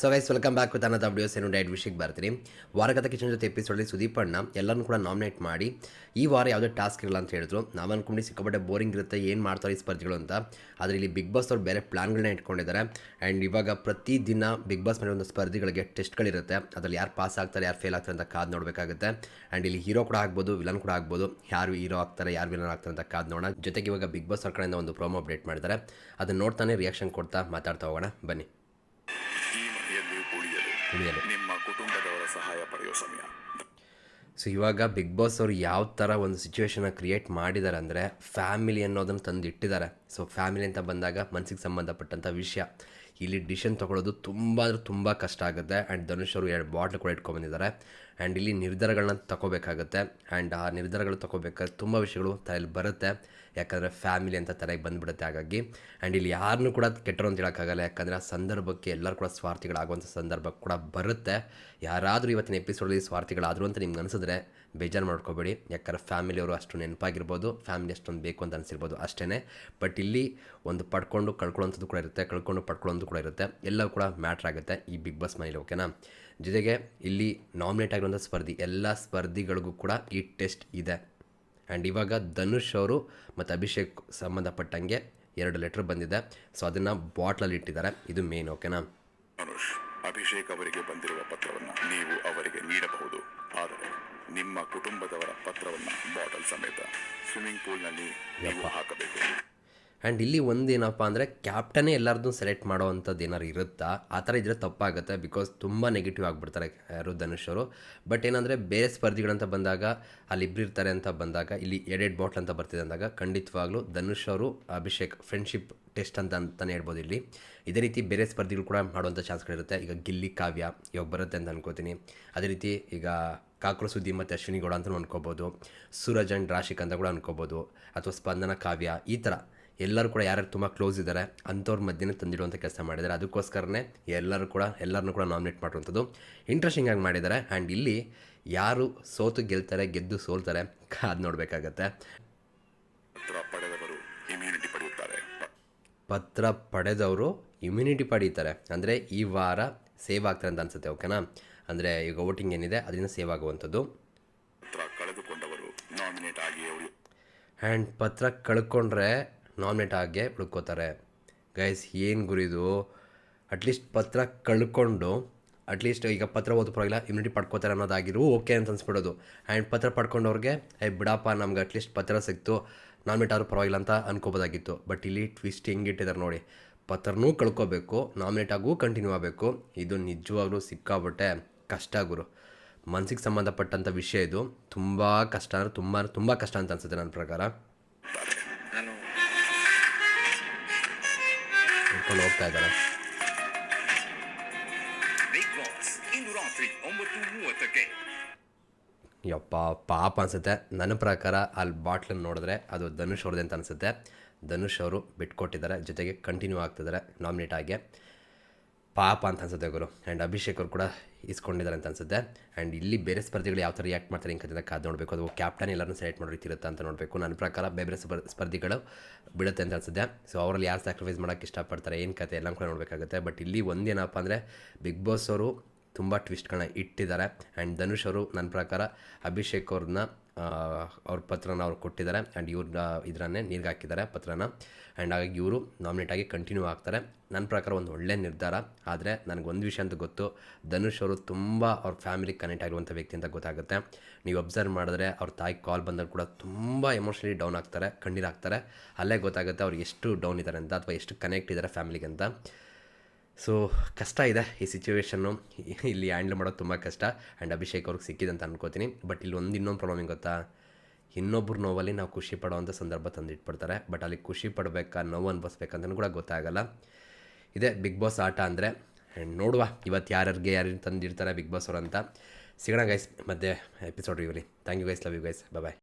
So guys welcome back with ಅನ್ನದ videos ಏನು diet ವಿಷಯಕ್ಕೆ ಬರ್ತೀನಿ ವಾರಗತ ಕಿಚನ್ ಜೊತೆ ಎಪಿಸೋಡಲ್ಲಿ ಸುದೀಪ್ ಅಣ್ಣ ಎಲ್ಲರನ್ನೂ ಕೂಡ ನಾಮಿನೇಟ್ ಮಾಡಿ ಈ ವಾರ ಯಾವುದೇ ಟಾಸ್ಕ್ ಇರಲ್ಲ ಅಂತ ಹೇಳಿದ್ರು. ನಾವು ಅನ್ಕೊಂಡು ಸಿಕ್ಕಾಪಟ್ಟೆ ಬೋರಿಂಗ್ ಇರುತ್ತೆ, ಏನು ಮಾಡ್ತಾರೆ ಈ ಸ್ಪರ್ಧಿಗಳು ಅಂತ. ಆದರೆ ಇಲ್ಲಿ ಬಿಗ್ ಬಾಸ್ ಅವ್ರು ಬೇರೆ ಪ್ಲಾನ್ಗಳನ್ನ ಇಟ್ಕೊಂಡಿದ್ದಾರೆ. ಆ್ಯಂಡ್ ಇವಾಗ ಪ್ರತಿ ದಿನ ಬಿಗ್ ಬಾಸ್ ಮೇಲೆ ಒಂದು ಸ್ಪರ್ಧಿಗಳಿಗೆ ಟೆಸ್ಟ್ಗಳಿರುತ್ತೆ ಅದರಲ್ಲಿ ಯಾರು ಪಾಸ್ ಆಗ್ತಾರೆ, ಯಾರು ಫೇಲ್ ಆಗ್ತಾರೆ ಅಂತ ಕಾದು ನೋಡಬೇಕಾಗುತ್ತೆ. ಆ್ಯಂಡ್ ಇಲ್ಲಿ ಹೀರೋ ಕೂಡ ಆಗ್ಬೋದು ವಿಲನ್ ಕೂಡ ಆಗ್ಬೋದು. ಯಾರು ಹೀರೋ ಆಗ್ತಾರೆ, ಯಾರು ವಿಲನ್ ಆಗ್ತಾರೆ ಅಂತ ಕಾದು ನೋಡೋಣ. ಜೊತೆಗೆ ಇವಾಗ ಬಿಗ್ ಬಾಸ್ ಅವ್ರ ಕಡೆಯಿಂದ ಒಂದು ಪ್ರೋಮೋ ಅಪ್ಡೇಟ್ ಮಾಡಿದ್ದಾರೆ. ಅದನ್ನ ನೋಡ್ತಾನೆ ರಿಯಾಕ್ಷನ್ ಕೊಡ್ತಾ ಮಾತಾಡ್ತಾ ಹೋಗೋಣ. ಬನ್ನಿ. ಉಳಿಯಲು ನಿಮ್ಮ ಕುಟುಂಬದವರ ಸಹಾಯ ಪಡೆಯುವ ಸಮಯ. ಸೊ ಇವಾಗ ಬಿಗ್ ಬಾಸ್ ಅವರು ಯಾವ ಥರ ಒಂದು ಸಿಚುವೇಶನ್ನ ಕ್ರಿಯೇಟ್ ಮಾಡಿದ್ದಾರೆ ಅಂದರೆ ಫ್ಯಾಮಿಲಿ ಅನ್ನೋದನ್ನು ತಂದು ಇಟ್ಟಿದ್ದಾರೆ ಸೊ ಫ್ಯಾಮಿಲಿ ಅಂತ ಬಂದಾಗ ಮನಸ್ಸಿಗೆ ಸಂಬಂಧಪಟ್ಟಂಥ ವಿಷಯ. ಇಲ್ಲಿ ಡಿಸಿಷನ್ ತೊಗೊಳೋದು ತುಂಬ ಅಂದರೆ ತುಂಬ ಕಷ್ಟ ಆಗುತ್ತೆ. ಆ್ಯಂಡ್ ಧನುಷ್ ಅವರು ಎರಡು ಬಾಟ್ಲು ಕೂಡ ಇಟ್ಕೊಂಡ್ಬಂದಿದ್ದಾರೆ ಆ್ಯಂಡ್ ಇಲ್ಲಿ ನಿರ್ಧಾರಗಳನ್ನ ತಗೋಬೇಕಾಗುತ್ತೆ ಆ್ಯಂಡ್ ಆ ನಿರ್ಧಾರಗಳು ತಗೋಬೇಕಾದ್ರೆ ತುಂಬ ವಿಷಯಗಳು ತಲೆಯಲ್ಲಿ ಬರುತ್ತೆ. ಯಾಕಂದರೆ ಫ್ಯಾಮಿಲಿ ಅಂತ ತಲೆಗೆ ಬಂದುಬಿಡುತ್ತೆ ಹಾಗಾಗಿ. ಆ್ಯಂಡ್ ಇಲ್ಲಿ ಯಾರನ್ನೂ ಕೂಡ ಕೆಟ್ಟರು ಅಂತ ಹೇಳೋಕ್ಕಾಗಲ್ಲ. ಯಾಕಂದರೆ ಆ ಸಂದರ್ಭಕ್ಕೆ ಎಲ್ಲರೂ ಕೂಡ ಸ್ವಾರ್ಥಿಗಳಾಗುವಂಥ ಸಂದರ್ಭ ಕೂಡ ಬರುತ್ತೆ. ಯಾರಾದರೂ ಇವತ್ತಿನ ಎಪಿಸೋಡಲ್ಲಿ ಸ್ವಾರ್ಥಿಗಳಾದರು ಅಂತ ನಿಮ್ಗೆ ಅನಿಸಿದ್ರೆ ಬೇಜಾರು ಮಾಡ್ಕೋಬೇಡಿ. ಯಾಕಂದ್ರೆ ಫ್ಯಾಮಿಲಿಯವರು ಅಷ್ಟು ನೆನಪಾಗಿರ್ಬೋದು. ಫ್ಯಾಮಿಲಿ ಅಷ್ಟೊಂದು ಬೇಕು ಅಂತ ಅನಿಸಿರ್ಬೋದು ಅಷ್ಟೇ ಬಟ್ ಇಲ್ಲಿ ಒಂದು ಪಡ್ಕೊಂಡು ಕಳ್ಕೊಳ್ಳೋಂಥದ್ದು ಕೂಡ ಇರುತ್ತೆ. ಕಳ್ಕೊಂಡು ಪಡ್ಕೊಳ್ಳೋದು ಕೂಡ ಇರುತ್ತೆ. ಎಲ್ಲವೂ ಕೂಡ ಮ್ಯಾಟ್ರ್ ಆಗುತ್ತೆ ಈ ಬಿಗ್ ಬಾಸ್ ಮನೇಲಿ ಓಕೆನಾ ಜೊತೆಗೆ ಇಲ್ಲಿ ನಾಮಿನೇಟ್ ಆಗಿರುವಂಥ ಸ್ಪರ್ಧಿ ಎಲ್ಲ ಸ್ಪರ್ಧಿಗಳಿಗೂ ಕೂಡ ಈ ಟೆಸ್ಟ್ ಇದೆ. ಆ್ಯಂಡ್ ಇವಾಗ ಧನುಷ್ ಅವರು ಮತ್ತು ಅಭಿಷೇಕ್ ಸಂಬಂಧಪಟ್ಟಂಗೆ ಎರಡು ಲೆಟ್ರ್ ಬಂದಿದೆ. ಸೊ ಅದನ್ನು ಬಾಟ್ಲಲ್ಲಿ ಇಟ್ಟಿದ್ದಾರೆ. ಇದು ಮೇನ್ ಓಕೆನಾ ಮನುಷ್ ಅಭಿಷೇಕ್ ಅವರಿಗೆ ಬಂದಿರುವ ಪತ್ರವನ್ನು ನೀವು ಅವರಿಗೆ ನೀಡಬಹುದು. ಆದರೆ ನಿಮ್ಮ ಕುಟುಂಬದವರ ಪತ್ರವನ್ನು ಬಾಟಲ್ ಸಮೇತ ಸ್ವಿಮ್ಮಿಂಗ್ ಪೂಲ್ನಲ್ಲಿ ನೀವು ಹಾಕಬೇಕು. ಆ್ಯಂಡ್ ಇಲ್ಲಿ ಒಂದೇನಪ್ಪ ಅಂದರೆ ಕ್ಯಾಪ್ಟನೇ ಎಲ್ಲರದ್ದು ಸೆಲೆಕ್ಟ್ ಮಾಡೋ ಅಂಥದ್ದು ಏನಾರು ಇರುತ್ತಾ? ಆ ಥರ ಇದ್ದರೆ ತಪ್ಪಾಗುತ್ತೆ ಬಿಕಾಸ್ ತುಂಬ ನೆಗೆಟಿವ್ ಆಗಿಬಿಡ್ತಾರೆ ಯಾರು ಧನುಷ್ ಅವರು. ಬಟ್ ಏನಂದರೆ ಬೇರೆ ಸ್ಪರ್ಧಿಗಳಂತ ಬಂದಾಗ, ಅಲ್ಲಿ ಇರ್ತಾರೆ ಅಂತ ಬಂದಾಗ, ಇಲ್ಲಿ ಎಡೆಡ್ ಬಾಟ್ಲ್ ಅಂತ ಬರ್ತಿದೆ ಅಂದಾಗ ಖಂಡಿತವಾಗ್ಲೂ ಧನುಷ್ ಅವರು, ಅಭಿಷೇಕ್ ಫ್ರೆಂಡ್ಶಿಪ್ ಟೆಸ್ಟ್ ಅಂತ ಅಂತಲೇ ಹೇಳ್ಬೋದು ಇಲ್ಲಿ. ಇದೇ ರೀತಿ ಬೇರೆ ಸ್ಪರ್ಧಿಗಳು ಕೂಡ ಮಾಡುವಂಥ ಚಾನ್ಸ್ಗಳಿರುತ್ತೆ ಈಗ ಗಿಲ್ಲಿ, ಕಾವ್ಯ ಇವಾಗ ಬರುತ್ತೆ ಅಂತ ಅನ್ಕೋತೀನಿ. ಅದೇ ರೀತಿ ಈಗ ಕಾಕ್ರ ಸುದ್ದಿ ಮತ್ತು ಅಶ್ವಿನಿ ಗೌಡ ಅಂತಲೂ ಅನ್ಕೋಬೋದು. ಸೂರಜ್ ಆ್ಯಂಡ್ ರಾಶಿಕ್ ಅಂತ ಕೂಡ ಅನ್ಕೋಬೋದು. ಅಥವಾ ಸ್ಪಂದನ, ಕಾವ್ಯ ಈ ಥರ. ಎಲ್ಲರೂ ಕೂಡ ಯಾರ್ಯಾರು ತುಂಬ ಕ್ಲೋಸ್ ಇದ್ದಾರೆ ಅಂಥವ್ರ ಮಧ್ಯೆ ತಂದಿಡುವಂಥ ಕೆಲಸ ಮಾಡಿದ್ದಾರೆ ಅದಕ್ಕೋಸ್ಕರನೇ ಎಲ್ಲರೂ ಕೂಡ ಎಲ್ಲರನ್ನೂ ಕೂಡ ನಾಮಿನೇಟ್ ಮಾಡುವಂಥದ್ದು ಇಂಟ್ರೆಸ್ಟಿಂಗ್ ಆಗಿ ಮಾಡಿದ್ದಾರೆ ಆ್ಯಂಡ್ ಇಲ್ಲಿ ಯಾರು ಸೋತು ಗೆಲ್ತಾರೆ ಗೆದ್ದು ಸೋಲ್ತಾರೆ ಅದು ನೋಡಬೇಕಾಗತ್ತೆ. ಪತ್ರ ಪಡೆದವರು ಇಮ್ಯುನಿಟಿ ಪಡೀತಾರೆ. ಅಂದರೆ ಈ ವಾರ ಸೇವ್ ಆಗ್ತಾರೆ ಅಂತ ಅನ್ಸುತ್ತೆ ಓಕೆನಾ ಅಂದರೆ ಈಗ ವೋಟಿಂಗ್ ಏನಿದೆ ಅದರಿಂದ ಸೇವ್ ಆಗುವಂಥದ್ದು. ಆ್ಯಂಡ್ ಪತ್ರ ಕಳ್ಕೊಂಡ್ರೆ ನಾಮಿನೇಟ್ ಆಗೇ ಉಳ್ಕೋತಾರೆ ಗೈಸ್ ಏನು ಗುರಿದು ಅಟ್ಲೀಸ್ಟ್ ಪತ್ರ ಕಳ್ಕೊಂಡು ಅಟ್ಲೀಸ್ಟ್ ಈಗ ಪತ್ರ ಓದು ಪರವಾಗಿಲ್ಲ ಇಮ್ಯುನಿಟಿ ಪಡ್ಕೋತಾರೆ ಅನ್ನೋದಾಗಿರು ಓಕೆ ಅಂತ ಅನ್ಸ್ಬಿಡೋದು. ಆ್ಯಂಡ್ ಪತ್ರ ಪಡ್ಕೊಂಡವ್ರಿಗೆ, ಏ, ಬಿಡಪ್ಪ, ನಮ್ಗೆ ಅಟ್ಲೀಸ್ಟ್ ಪತ್ರ ಸಿಕ್ತು ನಾಮಿನೇಟ್ ಆದ್ರೂ ಪರವಾಗಿಲ್ಲ ಅಂತ ಅನ್ಕೋಬೋದಾಗಿತ್ತು. ಬಟ್ ಇಲ್ಲಿ ಟ್ವಿಸ್ಟ್ ಹೆಂಗಿಟ್ಟಿದ್ದಾರೆ ನೋಡಿ. ಪತ್ರನೂ ಕಳ್ಕೋಬೇಕು ನಾಮಿನೇಟ್ ಆಗೂ ಕಂಟಿನ್ಯೂ ಆಗಬೇಕು. ಇದು ನಿಜವಾಗ್ಲೂ ಸಿಕ್ಕಾಬಿಟ್ಟೆ ಕಷ್ಟ ಗುರು. ಮನಸ್ಸಿಗೆ ಸಂಬಂಧಪಟ್ಟಂಥ ವಿಷಯ ಇದು. ತುಂಬ ಕಷ್ಟ, ಅಂದರೆ ತುಂಬ ತುಂಬ ಕಷ್ಟ ಅಂತ ಅನ್ಸುತ್ತೆ ನನ್ನ ಪ್ರಕಾರ. ಹಿಡ್ಕೊಂಡು ಹೋಗ್ತಾ ಇದ್ದಾರೆ ಯಪ್ಪ ಪಾಪ ಅನಿಸುತ್ತೆ. ನನ್ನ ಪ್ರಕಾರ ಅಲ್ಲಿ ಬಾಟ್ಲನ್ನು ನೋಡಿದ್ರೆ ಅದು ಧನುಷ್ ಅವ್ರದ್ದು ಅಂತ ಅನಿಸುತ್ತೆ. ಧನುಷ್ ಅವರು ಬಿಟ್ಕೊಟ್ಟಿದ್ದಾರೆ. ಜೊತೆಗೆ ಕಂಟಿನ್ಯೂ ಆಗ್ತಿದ್ದಾರೆ. ನಾಮಿನೇಟ್ ಆಗಿ. ಪಾಪ ಅಂತ ಅನ್ಸುತ್ತೆ ಗುರು. ಆ್ಯಂಡ್ ಅಭಿಷೇಕ್ ಅವರು ಕೂಡ ಇಸ್ಕೊಂಡಿದ್ದಾರೆ ಅಂತ ಅನ್ಸುತ್ತೆ. ಆ್ಯಂಡ್ ಇಲ್ಲಿ ಬೇರೆ ಸ್ಪರ್ಧಿಗಳು ಯಾವ ಥರ ರಿಯಾಕ್ಟ್ ಮಾಡ್ತಾರೆ ಹಿಂಗೆ ಕಾದು ನೋಡಬೇಕು. ಅದು ಕ್ಯಾಪ್ಟನ್ ಎಲ್ಲರನ್ನು ಸೆಲೆಕ್ಟ್ ಮಾಡೋ ರೀತಿ ಅಂತ ನೋಡಬೇಕು. ನನ್ನ ಪ್ರಕಾರ ಬೇರೆ ಸ್ಪರ್, ಸ್ಪರ್ಧಿಗಳು ಬಿಡುತ್ತೆ ಅಂತ ಅನ್ಸುತ್ತೆ. ಸೊ ಅವರಲ್ಲಿ ಯಾರು ಸ್ಯಾಕ್ರಿಫೈಸ್ ಮಾಡೋಕ್ಕೆ ಇಷ್ಟಪಡ್ತಾರೆ ಏನು ಕತೆ ಎಲ್ಲ ಕೂಡ ನೋಡಬೇಕಾಗುತ್ತೆ. ಬಟ್ ಇಲ್ಲಿ ಒಂದೇನಪ್ಪ ಅಂದರೆ ಬಿಗ್ ಬಾಸ್ ಅವರು ತುಂಬ ಟ್ವಿಸ್ಟ್ಗಳನ್ನ ಇಟ್ಟಿದ್ದಾರೆ. ಆ್ಯಂಡ್ ಧನುಷ್ ಅವರು ನನ್ನ ಪ್ರಕಾರ ಅಭಿಷೇಕ್ ಅವ್ರನ್ನ ಅವ್ರ ಪತ್ರನ ಅವ್ರು ಕೊಟ್ಟಿದ್ದಾರೆ. ಆ್ಯಂಡ್ ಇವ್ರ ಇದರನ್ನೇ ನೀರಿಗೆ ಹಾಕಿದ್ದಾರೆ ಪತ್ರನ. ಆ್ಯಂಡ್ ಹಾಗಾಗಿ ಇವರು ನಾಮಿನೇಟ್ ಆಗಿ ಕಂಟಿನ್ಯೂ ಆಗ್ತಾರೆ. ನನ್ನ ಪ್ರಕಾರ ಒಂದು ಒಳ್ಳೆಯ ನಿರ್ಧಾರ. ಆದರೆ ನನಗೆ ಒಂದು ವಿಷಯ ಅಂತ ಗೊತ್ತು. ಧನುಷ್ ಅವರು ತುಂಬ ಅವ್ರ ಫ್ಯಾಮಿಲಿ ಕನೆಕ್ಟ್ ಆಗಿರುವಂಥ ವ್ಯಕ್ತಿ ಅಂತ ಗೊತ್ತಾಗುತ್ತೆ. ನೀವು ಅಬ್ಸರ್ವ್ ಮಾಡಿದ್ರೆ ಅವ್ರ ತಾಯಿ ಕಾಲ್ ಬಂದಾಗ ಕೂಡ ತುಂಬ ಎಮೋಷ್ನಲಿ ಡೌನ್ ಆಗ್ತಾರೆ ಕಣ್ಣೀರಾಗ್ತಾರೆ ಅಲ್ಲೇ ಗೊತ್ತಾಗುತ್ತೆ ಅವ್ರು ಎಷ್ಟು ಡೌನ್ ಇದ್ದಾರೆ ಅಂತ ಅಥವಾ ಎಷ್ಟು ಕನೆಕ್ಟ್ ಇದ್ದಾರೆ ಫ್ಯಾಮಿಲಿಗೆ ಅಂತ. ಸೊ ಕಷ್ಟ ಇದೆ ಈ ಸಿಚುವೇಶನ್ನು ಇಲ್ಲಿ ಹ್ಯಾಂಡಲ್ ಮಾಡೋದು ತುಂಬ ಕಷ್ಟ. ಆ್ಯಂಡ್ ಅಭಿಷೇಕ್ ಅವ್ರಿಗೆ ಸಿಕ್ಕಿದೆ ಅಂತ ಅನ್ಕೋತೀನಿ. ಬಟ್ ಇಲ್ಲಿ ಒಂದು ಇನ್ನೊಂದು ಪ್ರಾಬ್ಲಮ್ ಏನು ಗೊತ್ತಾ? ಇನ್ನೊಬ್ಬರು ನೋವಲ್ಲಿ ನಾವು ಖುಷಿ ಪಡೋವಂಥ ಸಂದರ್ಭ ತಂದಿಟ್ಬಿಡ್ತಾರೆ. ಬಟ್ ಅಲ್ಲಿ ಖುಷಿ ಪಡಬೇಕಾ, ನೋವು ಅನ್ಭವಿಸ್ಬೇಕಂತಲೂ ಕೂಡ ಗೊತ್ತಾಗಲ್ಲ. ಇದೇ ಬಿಗ್ ಬಾಸ್ ಆಟ ಅಂದರೆ ಆ್ಯಂಡ್ ನೋಡುವ ಇವತ್ತು ಯಾರ್ಯಾರಿಗೆ ಯಾರು ತಂದಿರ್ತಾರೆ ಬಿಗ್ ಬಾಸ್ ಅವರು ಅಂತ. ಸಿಗೋಣ ಗೈಸ್ ಮತ್ತೆ episode ಇವ್ರಿ thank you guys love you guys bye